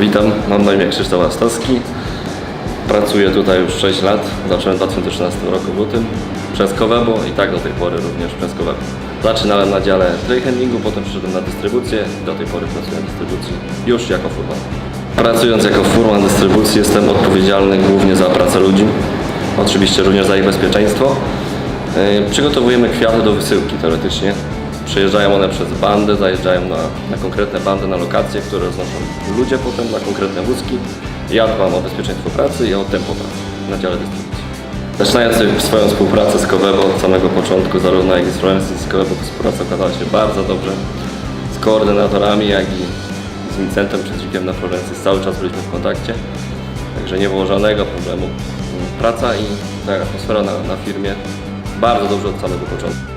Witam, mam na imię Krzysztof Astowski. Pracuję tutaj już 6 lat. Zacząłem w 2013 roku w lutym przez Kowebo i tak do tej pory również przez Kowebo. Zaczynałem na dziale trade potem przyszedłem na dystrybucję i do tej pory pracuję na dystrybucji już jako furman. Pracując jako furman dystrybucji jestem odpowiedzialny głównie za pracę ludzi, oczywiście również za ich bezpieczeństwo. Yy, Przygotowujemy kwiaty do wysyłki teoretycznie. Przejeżdżają one przez bandę, zajeżdżają na, na konkretne bandy, na lokacje, które roznoszą ludzie potem na konkretne wózki. Ja dbam o bezpieczeństwo pracy i o tempo pracy na dziale dystrybucji. Zaczynając swoją współpracę z Kowebo od samego początku, zarówno jak i z Florencji, z Kowebo współpraca okazała się bardzo dobrze. Z koordynatorami, jak i z Vincentem Przedzikiem na Florencji cały czas byliśmy w kontakcie. Także nie było żadnego problemu. Praca i ta atmosfera na, na firmie bardzo dobrze od samego początku.